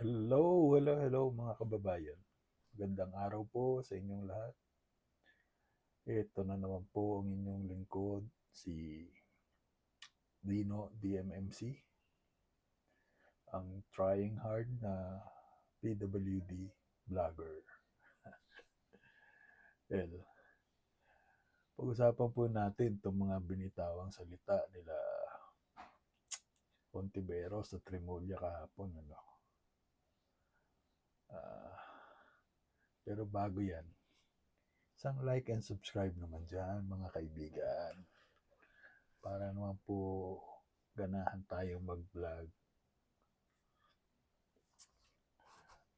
Hello, hello, hello mga kababayan. Magandang araw po sa inyong lahat. Ito na naman po ang inyong lingkod, si Dino DMMC. Ang trying hard na PWD vlogger. well, pag-usapan po natin itong mga binitawang salita nila Pontiveros sa Trimolia kahapon. Ano? Pero bago yan, isang like and subscribe naman dyan mga kaibigan. Para naman po ganahan tayong mag-vlog.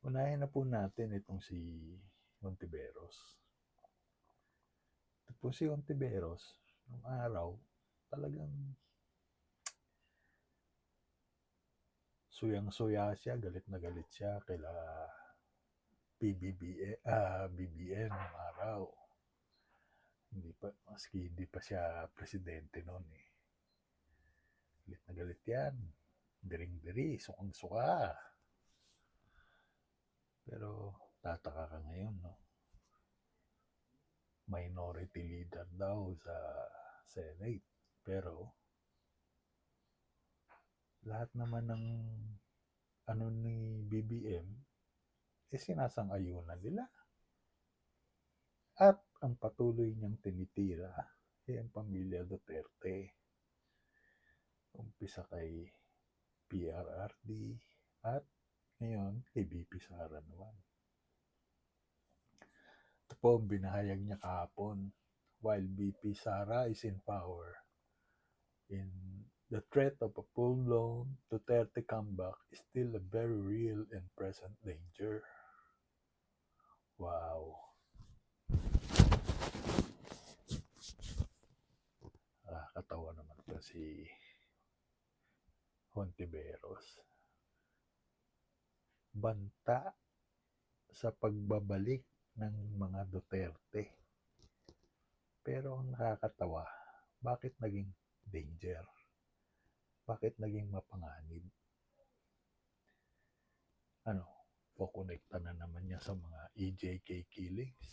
Unahin na po natin itong si Montiveros. Ito po si Montiveros, nung araw, talagang suyang-suya siya, galit na galit siya kaila PBBM, ah, BBM nung araw. Hindi pa, maski hindi pa siya presidente noon eh. Galit na galit yan. Diring-diri, sukang-suka. Pero tataka ka ngayon, no? Minority leader daw sa Senate. Pero lahat naman ng ano ni BBM eh sinasang-ayunan nila. At ang patuloy niyang tinitira ay ang pamilya Duterte. Umpisa kay PRRD at ngayon kay BP Sara naman. Ito po ang binahayag niya kahapon while BP Sara is in power in the threat of a full-blown Duterte comeback is still a very real and present danger. Wow. Nakakatawa naman to si Hontiveros. Banta sa pagbabalik ng mga Duterte. Pero ang nakakatawa, bakit naging danger? Bakit naging mapanganib? Ano, kukonekta na naman niya sa mga EJK killings?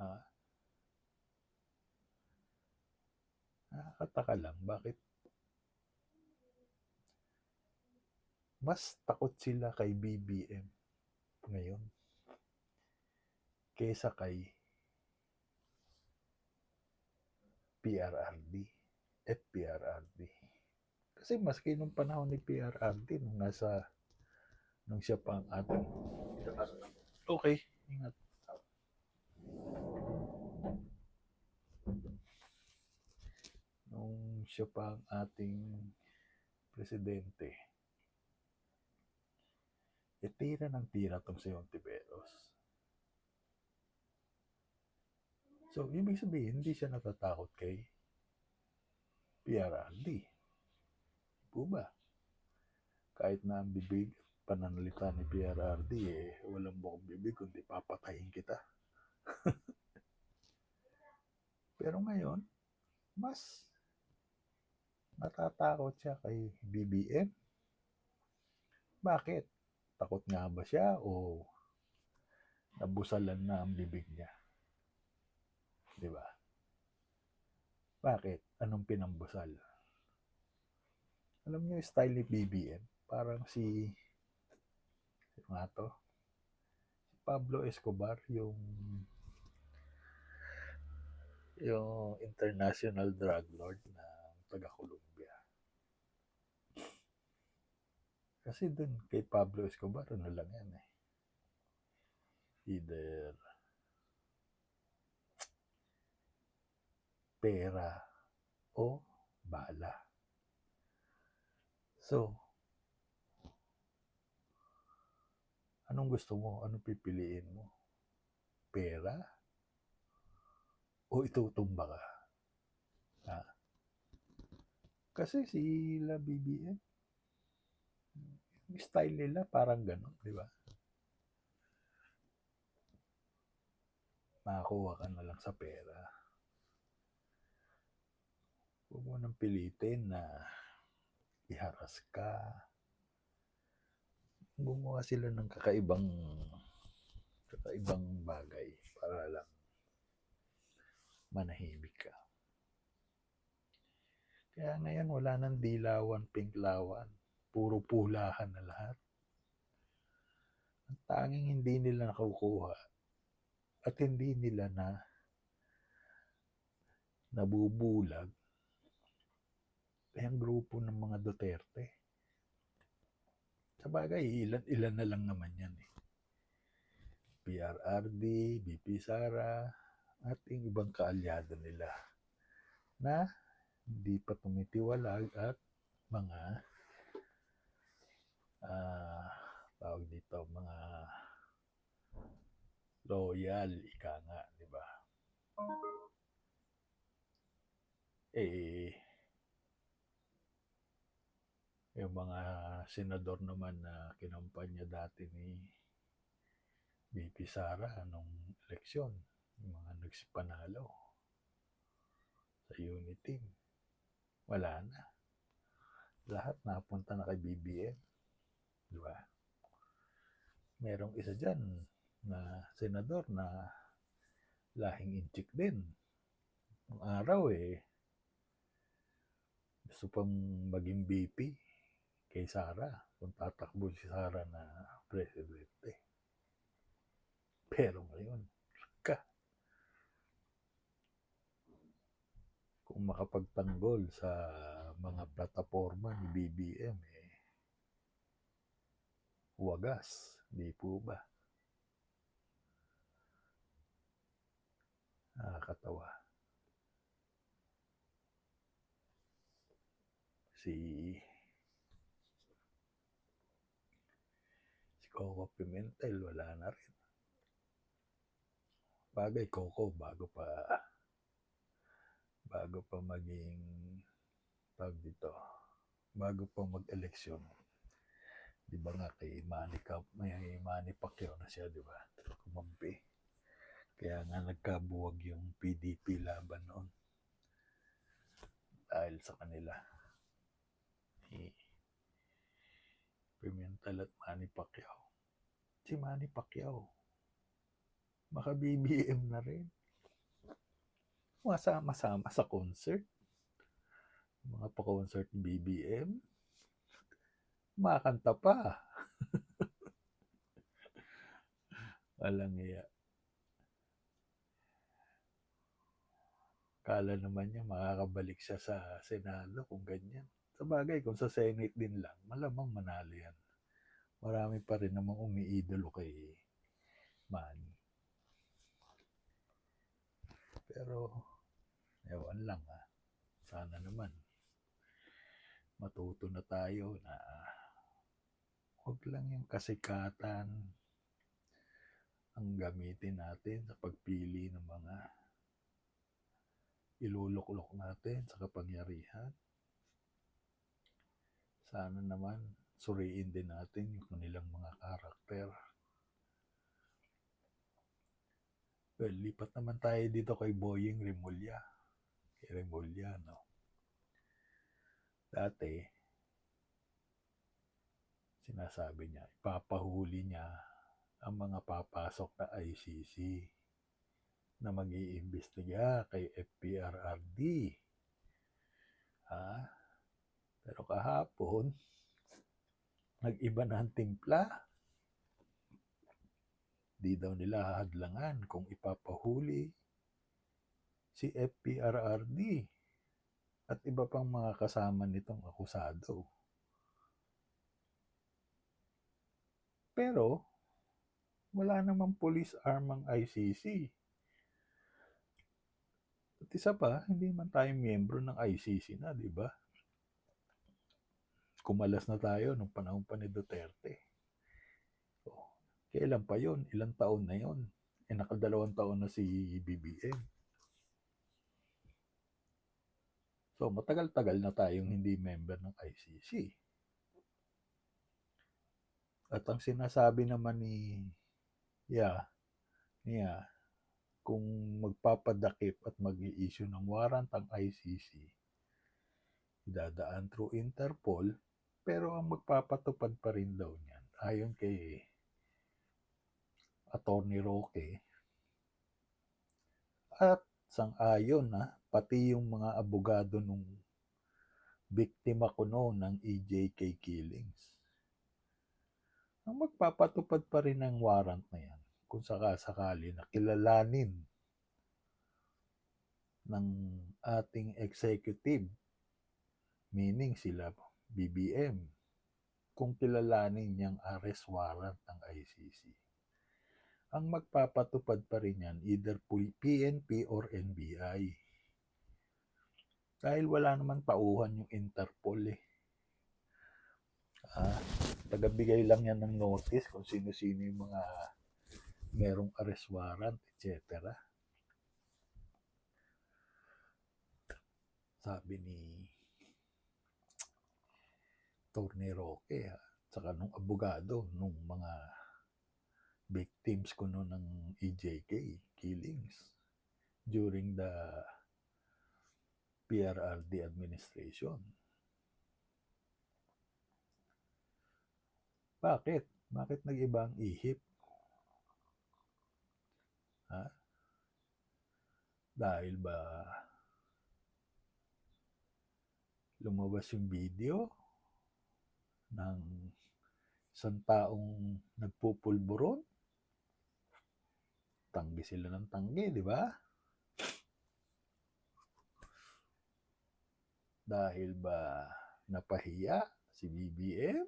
Ha? Nakakataka lang, bakit mas takot sila kay BBM ngayon kaysa kay PRRD at PRRD. Kasi maski nung panahon ni PRRD, nung nasa, nung siya pa ang ating, okay, ingat. Nung siya pa ang ating presidente, e tira ng tira tong si Ontiveros. So, ibig sabihin, hindi siya natatakot kay PRRD. Po ba? Kahit na ang bibig, pananalita ni PRRD, eh, walang buong bibig, kundi papatayin kita. Pero ngayon, mas natatakot siya kay BBM. Bakit? Takot nga ba siya o nabusalan na ang bibig niya? Di ba? Bakit? Anong pinambusal? Alam niyo yung style ni BBM? Parang si nga to? Si Pablo Escobar, yung yung international drug lord na taga Colombia. Kasi dun kay Pablo Escobar, ano lang yan eh. Either pera o bala. So, anong gusto mo? Anong pipiliin mo? Pera? O itutumba ka? Ha? Kasi sila BBM, yung style nila parang gano'n, di ba? Makakuha ka na lang sa pera. Huwag mo nang pilitin na iharas ka, gumawa sila ng kakaibang kakaibang bagay para lang manahimik ka. Kaya ngayon wala nang dilawan, pinklawan. Puro pulahan na lahat. Ang tanging hindi nila nakukuha at hindi nila na nabubulag ay ang grupo ng mga Duterte. Sa bagay, ilan, ilan na lang naman yan eh. PRRD, BP Sara, at yung ibang kaalyado nila na hindi pa tumitiwalag at mga ah tawag dito, mga loyal, ika nga, di ba? Eh, yung mga senador naman na kinampanya dati ni BP Sara nung eleksyon, yung mga nagsipanalo sa unit team, wala na. Lahat napunta na kay BBM. Di ba? Merong isa dyan na senador na lahing inchik din. Nung araw eh, gusto pang maging BP kay Sara kung tatakbo si Sara na presidente. Pero ngayon, ka. Kung makapagtanggol sa mga plataforma ni BBM, eh, wagas, di po ba? Nakakatawa. Si Coco Pimentel wala na rin. Bagay Coco bago pa bago pa maging tawag dito bago pa mag-eleksyon. Di ba nga kay Manny, may Manny Pacquiao na siya di ba? Kumampi. Kaya nga nagkabuwag yung PDP laban noon. Dahil sa kanila. Ni Pimentel at Manny Pacquiao si Manny Pacquiao. Maka BBM na rin. Masama-sama sa concert. Mga pa-concert BBM makanta pa. Walang iya kala naman niya makakabalik siya sa Senado kung ganyan. Sa bagay kung sa Senate din lang malamang manalo yan marami pa rin namang umiidolo kay Manny pero ewan lang ah sana naman matuto na tayo na huwag lang yung kasikatan ang gamitin natin sa pagpili ng mga iluluklok natin sa kapangyarihan. Sana naman suriin din natin yung kanilang mga karakter. Well, lipat naman tayo dito kay Boying Remulla. Kay Remulla, no? Dati, sinasabi niya, ipapahuli niya ang mga papasok na ICC na mag iimbestiga kay FPRRD. Ha? Pero kahapon, nag-iba na ang timpla. Di daw nila hadlangan kung ipapahuli si FPRRD at iba pang mga kasama nitong akusado. Pero, wala namang police arm ang ICC. At isa pa, hindi man tayo miyembro ng ICC na, di ba? Kumalas na tayo nung panahon pa ni Duterte. Oh, kailan pa yon? Ilang taon na yon? Eh, nakadalawang taon na si BBM. So, matagal-tagal na tayong hindi member ng ICC. At ang sinasabi naman ni Yeah, niya, kung magpapadakip at mag issue ng warrant ang ICC, idadaan through Interpol, pero ang magpapatupad pa rin daw niyan ayon kay Attorney Roque, at sang-ayon na pati yung mga abogado nung biktima ko noon ng EJK killings. Ang magpapatupad pa rin ng warrant na yan kung sakasakali na kilalanin ng ating executive, meaning sila BBM, kung kilalanin niyang arrest warrant ng ICC. Ang magpapatupad pa rin yan, either PNP or NBI. Dahil wala naman tauhan yung Interpol eh. Ah, tagabigay lang yan ng notice kung sino-sino yung mga merong arrest warrant, etc. Sabi ni Tony Roque, ha, saka nung abogado, nung mga victims ko noon ng EJK killings during the PRRD administration. Bakit? Bakit nag-iba ang ihip? Ha? Dahil ba lumabas yung video ng isang taong nagpupulburon? Tanggi sila ng tanggi, di ba? Dahil ba napahiya si BBM?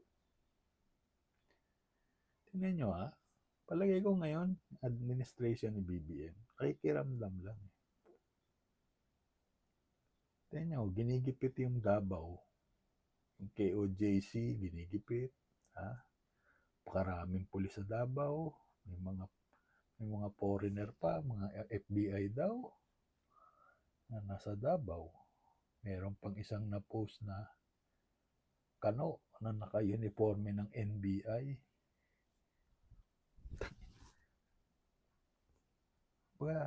Tingnan nyo ha, palagay ko ngayon, administration ni BBM, nakikiramdam lang. Tingnan nyo, ginigipit yung Davao. Yung KOJC, ginigipit. Ha? Pakaraming pulis sa Davao. May mga, may mga foreigner pa, mga FBI daw, na nasa Davao. Meron pang isang na-post na kano na naka-uniforme ng NBI. Ba,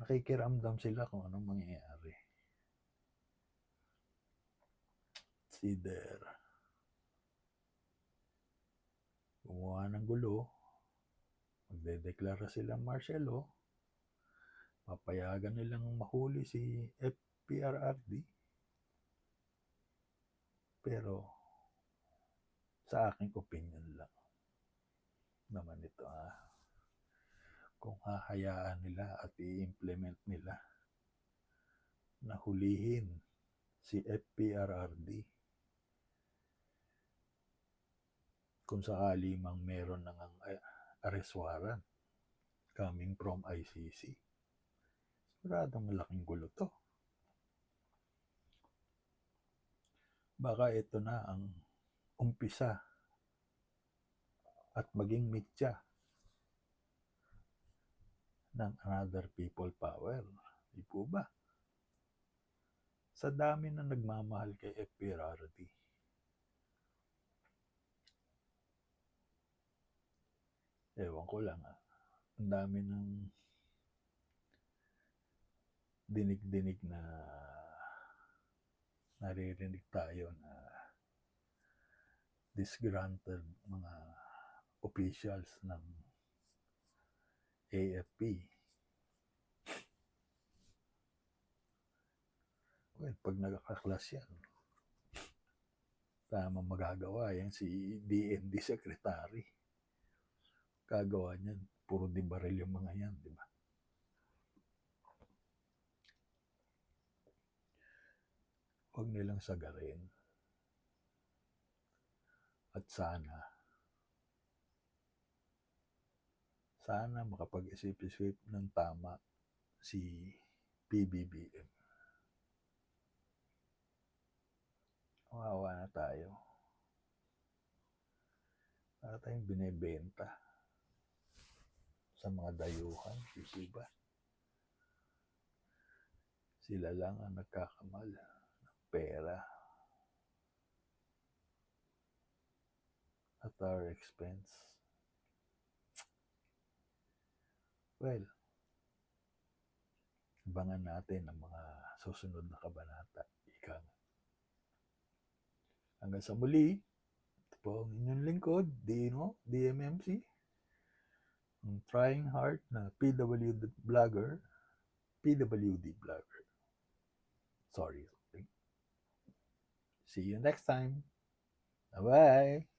nakikiramdam sila kung anong mangyayari. Either gumawa ng gulo, magdedeklara sila martial law, papayagan nilang mahuli si FPRRD, pero sa aking opinion lang naman ito ah, kung hahayaan nila at i-implement nila na hulihin si FPRRD kung sakali mang meron ng ang arrest warrant coming from ICC. Siguradong malaking gulo to. Baka ito na ang umpisa at maging mitya ng another people power. Di po ba? Sa dami na nagmamahal kay FPRRD. Ewan ko lang ah. Ang dami ng dinig-dinig na naririnig tayo na disgruntled mga officials ng AFP. Well, pag nagkaklas yan, tama magagawa yan si DND Secretary. Gagawa niyan, puro di baril yung mga yan, di ba? Huwag nilang sagarin. At sana, sana makapag-isip-isip ng tama si PBBM. Kawawa na tayo. Para tayong binebenta sa mga dayuhan, di po ba? Sila lang ang nagkakamal ng pera at our expense. Well, abangan natin ang mga susunod na kabanata. Ika nga. Hanggang sa muli, po ang inyong lingkod, Dino, DMMC. Ang trying hard na PWD vlogger, PWD vlogger. Sorry. See you next time. Bye-bye.